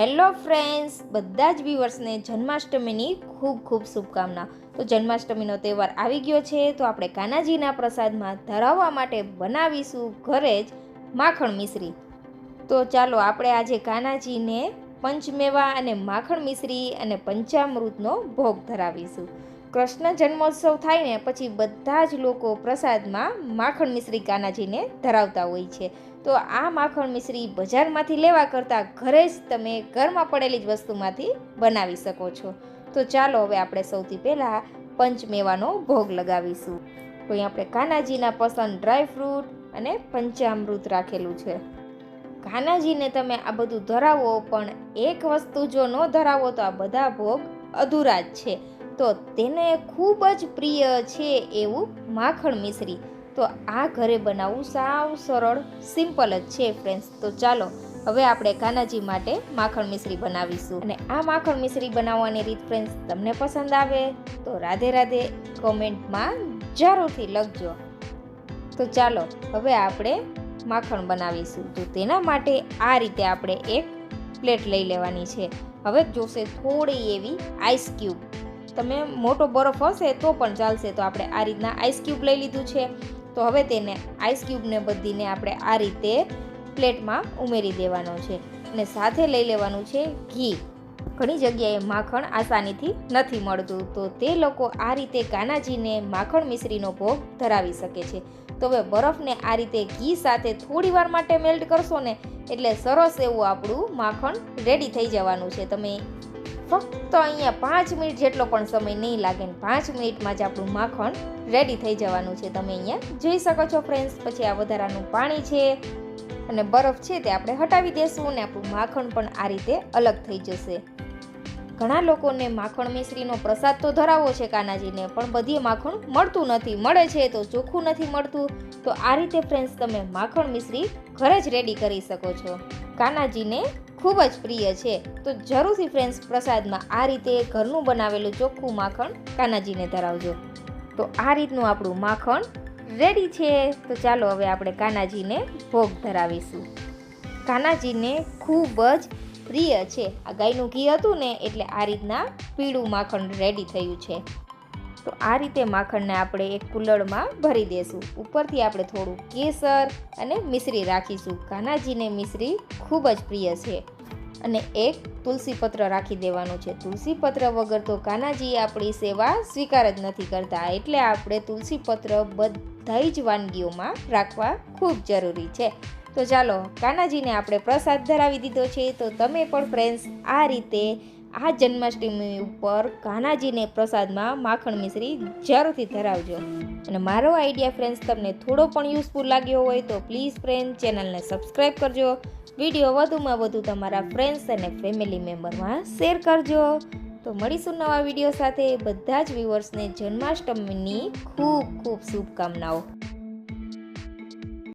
Hello friends, બધા જ વ્યુઅર્સને જન્માષ્ટમીની ખૂબ ખૂબ શુભકામના. તો જન્માષ્ટમીનો તહેવાર આવી ગયો છે, તો આપણે કાનાજીના પ્રસાદમાં ધરાવવા માટે બનાવીશું ઘરે જ માખણ મિશ્રી. તો ચાલો આપણે આજે કાનાજીને પંચમેવા અને માખણ મિશ્રી અને પંચામૃતનો ભોગ ધરાવીશું. કૃષ્ણ જન્મોત્સવ થાય ને પછી બધા જ લોકો પ્રસાદમાં માખણ મિશ્રી કાનાજીને ધરાવતા હોય છે. તો આ માખણ મિશ્રી બજારમાંથી લેવા કરતાં ઘરે જ તમે ઘરમાં પડેલી જ વસ્તુમાંથી બનાવી શકો છો. તો ચાલો હવે આપણે સૌથી પહેલાં પંચમેવાનો ભોગ લગાવીશું. તો અહીં આપણે કાનાજીના પસંદ ડ્રાય ફ્રૂટ અને પંચામૃત રાખેલું છે. કાનાજીને તમે આ બધું ધરાવો, પણ એક વસ્તુ જો ન ધરાવો તો આ બધા ભોગ અધૂરા જ છે. તો તેને ખૂબ જ પ્રિય છે એવું માખણ મિશ્રી. તો આ ઘરે બનાવવું સાવ સરળ, સિમ્પલ જ છે ફ્રેન્ડ્સ તો ચાલો, હવે આપણે કાનાજી માટે માખણ મિશ્રી બનાવીશું. અને આ માખણ મિશ્રી બનાવવાની રીત ફ્રેન્ડ્સ તમને પસંદ આવે તો રાધે રાધે કોમેન્ટમાં જરૂરથી લખજો. તો ચાલો, હવે આપણે માખણ બનાવીશું. તો તેના માટે આ રીતે આપણે એક પ્લેટ લઈ લેવાની છે. હવે જોશે થોડી એવી આઈસ ક્યુબ તમે મોટો બરફ હશે તો પણ ચાલશે. તો આપણે આ રીતના આઈસ ક્યુબ લઈ લીધું છે. તો હવે તેને આઈસ ક્યુબને બધીને આપણે આ રીતે પ્લેટમાં ઉમેરી દેવાનો છે. અને સાથે લઈ લેવાનું છે ઘી. ઘણી જગ્યાએ માખણ આસાનીથી નથી મળતું. તો તે લોકો આ રીતે કાનાજીને માખણ મિશ્રીનો ભોગ ધરાવી શકે છે. તો હવે બરફને આ રીતે ઘી સાથે થોડી વાર માટે મેલ્ટ કરશો ને, એટલે સરસ એવું આપણું માખણ રેડી થઈ જવાનું છે. તમે ફક્ત અહીંયા પાંચ મિનિટ જેટલો પણ સમય નહીં લાગે ને પાંચ મિનિટમાં જ આપણું માખણ રેડી થઈ જવાનું છે. તમે અહીંયા જોઈ શકો છો ફ્રેન્ડ્સ પછી આ વધારાનું પાણી છે અને બરફ છે તે આપણે હટાવી દેશું અને આપણું માખણ પણ આ રીતે અલગ થઈ જશે. ઘણા લોકોને માખણ મિશ્રીનો પ્રસાદ તો ધરાવો છે કાનાજીને, પણ બધી માખણ મળતું નથી. મળે છે તો ચોખ્ખું નથી મળતું. તો આ રીતે ફ્રેન્ડ્સ તમે માખણ મિશ્રી ઘરે જ રેડી કરી શકો છો. કાનાજીને ખૂબ જ પ્રિય છે. તો જરૂરથી ફ્રેન્ડ્સ પ્રસાદમાં આ રીતે ઘરનું બનાવેલું ચોખ્ખું માખણ કાનાજીને ધરાવજો. તો આ રીતનું આપણું માખણ રેડી છે. તો ચાલો હવે આપણે કાનાજીને ભોગ ધરાવીશું. કાનાજીને ખૂબ જ પ્રિય છે. આ ગાયનું ઘી હતું ને, એટલે આ રીતના પીળું માખણ રેડી થયું છે. તો આ રીતે માખણને આપણે એક કુલ્લડમાં ભરી દેશું. ઉપરથી આપણે થોડું કેસર અને મિશ્રી રાખીશું. કાનાજીને મિશ્રી ખૂબ જ પ્રિય છે. અને એક તુલસી પત્ર રાખી દેવાનું છે. તુલસી પત્ર વગર તો કાનાજી આપણી સેવા સ્વીકાર જ નથી કરતા. એટલે આપણે તુલસી પત્ર બધા જ વાનગીઓમાં રાખવા ખૂબ જરૂરી છે. તો ચાલો, કાનાજીને આપણે પ્રસાદ ધરાવી દીધો છે. તો તમે પણ ફ્રેન્ડ્સ આ રીતે આ જન્માષ્ટમી ઉપર કાનાજીને પ્રસાદમાં માખણ મિશ્રી જરૂરથી ધરાવજો. અને મારો આઈડિયા ફ્રેન્ડ્સ તમને થોડો પણ યુઝફુલ લાગ્યો હોય તો પ્લીઝ ફ્રેન્ડ ચેનલને સબસ્ક્રાઈબ કરજો. વીડિયો વધુમાં વધુ તમારા ફ્રેન્ડ્સ અને ફેમિલી મેમ્બરમાં શેર કરજો. તો મળીશું નવા વીડિયો સાથે. બધા જ વ્યુઅર્સને જન્માષ્ટમીની ખૂબ ખૂબ શુભકામનાઓ.